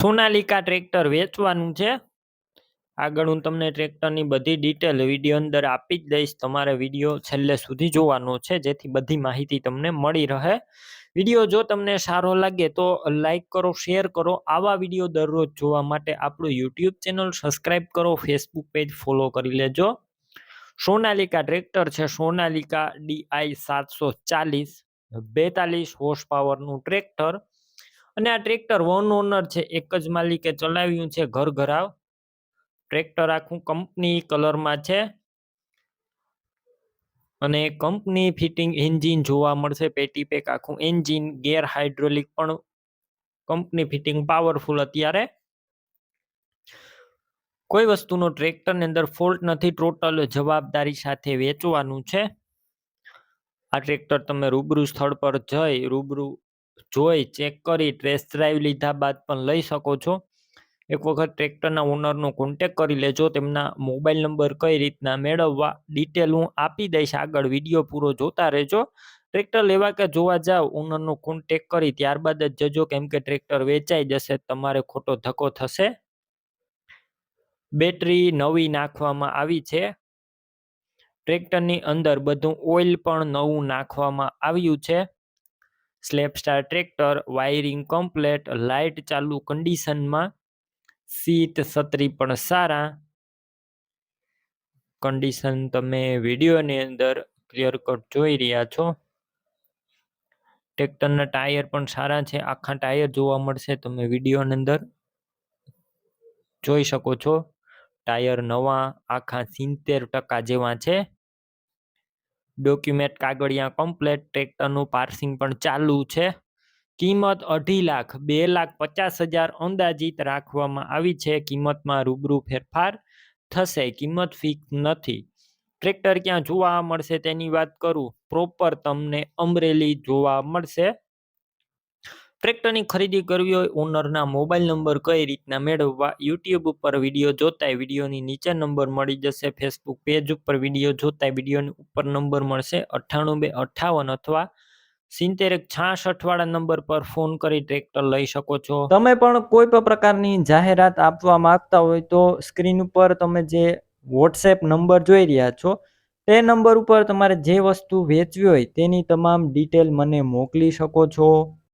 Sonalika tractor વેચવાનું છે. આગળ હું તમને ટ્રેક્ટરની બધી ડિટેલ વીડિયો અંદર આપી જ દઈશ. તમારે વીડિયો છેલ્લે સુધી જોવાનો છે, જેથી બધી માહિતી તમને મળી રહે. વીડિયો જો તમને સારો લાગે તો લાઈક કરો શેર કરો. આવા વીડિયો દરરોજ જોવા માટે આપણું યુટ્યુબ ચેનલ સબસ્ક્રાઈબ કરો ફેસબુક પેજ ફોલો કરી લેજો. સોનાલિકા ટ્રેક્ટર છે, સોનાલિકા ડીઆઈ સાતસો ચાલીસ બેતાલીસ હોર્સ પાવરનું ટ્રેક્ટર. અને આ ટ્રેક્ટર વન ઓનર છે, એક જ માલિકે ચલાવ્યું છે, ઘર ઘરાવ. ટ્રેક્ટર આખું કંપની કલરમાં છે. અને કંપની ફિટિંગ એન્જિન જોવા મળશે, પેટી પેક આખું એન્જિન, ગેર હાઇડ્રોલિક પણ કંપની ફિટિંગ પાવરફુલ અત્યારે. કોઈ વસ્તુનો ટ્રેક્ટરની અંદર ફોલ્ટ નથી, ટોટલ જવાબદારી સાથે વેચવાનું છે. આ ટ્રેક્ટર તમે રૂબરૂ સ્થળ પર જઈ રૂબરૂ જોઈ ચેક કરી ટેસ્ટ ડ્રાઈવ લીધા બાદ પણ લઈ શકો છો. એક વખત ટ્રેક્ટરના ઓનરનો કોન્ટેક કરી લેજો, તેમના મોબાઈલ નંબર કઈ રીતના મેળવવા ડિટેલ હું આપી દઈશ. આગળ વીડિયો પૂરો જોતા રહેજો. ટ્રેક્ટર લેવા કે જોવા જાવ ઓનરનો કોન્ટેક કરી ત્યારબાદ જ જજો, કેમ કે ટ્રેક્ટર વેચાઈ જશે, તમારે ખોટો ધક્કો થશે. બેટરી નવી નાખવામાં આવી છે. ટ્રેક્ટરની અંદર બધું ઓઇલ પણ નવું નાખવામાં આવ્યું છે. સ્લેપ સ્ટાર ટ્રેક્ટર, વાયરિંગ કમ્પ્લેટ, લાઇટ ચાલુ કન્ડિશનમાં, સીટ છત્રી પણ સારા. કન્ડિશન તમે વિડીયોની અંદર ક્લિયર કટ જોઈ રહ્યા છો. ટ્રેક્ટરના ટાયર પણ સારા છે. આખા ટાયર જોવા મળશે તમે વિડીયોની અંદર. જોઈ શકો છો. ટાયર નવા, આખા સિત્તેર ટકા જેવા છે. ડોક્યુમેન્ટ કાગળિયા કમ્પ્લેટ ટ્રેક્ટરનું પાર્સિંગ પણ ચાલુ છે. કિંમત અઢી લાખ, બે લાખ પચાસ હજાર અંદાજિત રાખવામાં આવી છે. કિંમતમાં રૂબરૂ ફેરફાર થશે. કિંમત ફિક્સ નથી. ટ્રેક્ટર ક્યાં જોવા મળશે તેની વાત કરું? પ્રોપર તમને અમરેલી જોવા મળશે. ટ્રેક્ટરની ખરીદી કરવી હોય ઓનરના મોબાઈલ નંબર કઈ રીતના મેળવવા યુટ્યુબ ઉપર વીડિયો જોતાય વિડીયોની નીચે નંબર મળી જશે ફેસબુક પેજ ઉપર વીડિયો જોતાય વિડીયોની ઉપર નંબર મળશે, અઠ્ઠાણું બે અઠ્ઠાવન અથવા સિત્તેર છાસઠ વાળા નંબર પર ફોન કરી ટ્રેક્ટર લઈ શકો છો. તમે પણ કોઈ પણ પ્રકારની જાહેરાત આપવા માંગતા હોય તો સ્ક્રીન ઉપર તમે જે વોટ્સએપ નંબર જોઈ રહ્યા છો, તે નંબર ઉપર તમારે જે વસ્તુ વેચવી હોય તેની તમામ ડિટેલ મને મોકલી શકો છો.